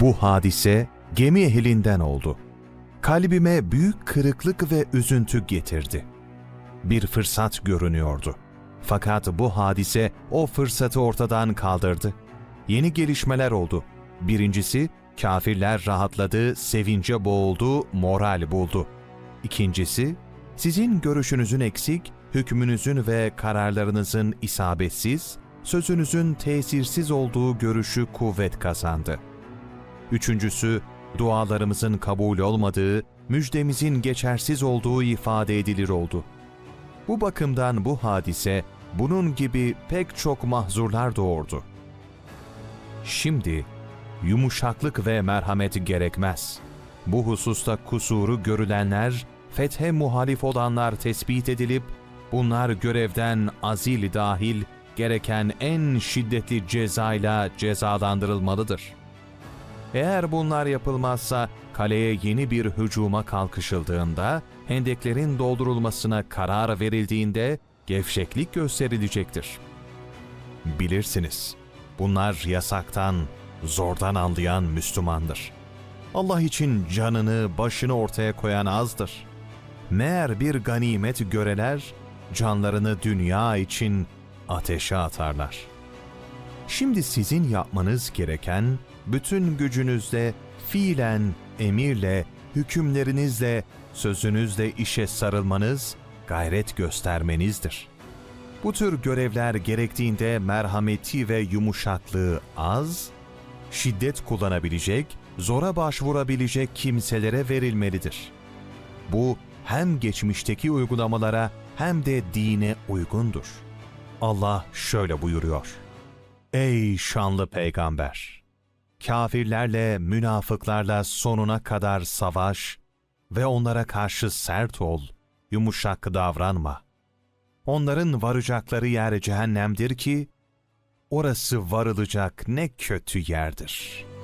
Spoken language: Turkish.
Bu hadise gemi ehlinden oldu. Kalbime büyük kırıklık ve üzüntü getirdi. Bir fırsat görünüyordu. Fakat bu hadise o fırsatı ortadan kaldırdı. Yeni gelişmeler oldu. Birincisi, kafirler rahatladı, sevince boğuldu, moral buldu. İkincisi, sizin görüşünüzün eksik, hükmünüzün ve kararlarınızın isabetsiz, sözünüzün tesirsiz olduğu görüşü kuvvet kazandı. Üçüncüsü, dualarımızın kabul olmadığı, müjdemizin geçersiz olduğu ifade edilir oldu. Bu bakımdan bu hadise, bunun gibi pek çok mahzurlar doğurdu. Şimdi, yumuşaklık ve merhamet gerekmez. Bu hususta kusuru görülenler, fethe muhalif olanlar tespit edilip, bunlar görevden azil dahil gereken en şiddetli cezayla cezalandırılmalıdır. Eğer bunlar yapılmazsa kaleye yeni bir hücuma kalkışıldığında, hendeklerin doldurulmasına karar verildiğinde gevşeklik gösterilecektir. Bilirsiniz, bunlar yasaktan, zordan anlayan Müslümandır. Allah için canını, başını ortaya koyan azdır. Meğer bir ganimet göreler, canlarını dünya için ateşe atarlar. Şimdi sizin yapmanız gereken, bütün gücünüzle, fiilen, emirle, hükümlerinizle, sözünüzle işe sarılmanız, gayret göstermenizdir. Bu tür görevler gerektiğinde merhameti ve yumuşaklığı az, şiddet kullanabilecek, zora başvurabilecek kimselere verilmelidir. Bu hem geçmişteki uygulamalara hem de dine uygundur. Allah şöyle buyuruyor. Ey şanlı peygamber! Kafirlerle, münafıklarla sonuna kadar savaş ve onlara karşı sert ol, yumuşak davranma. Onların varacakları yer cehennemdir ki, orası varılacak ne kötü yerdir.''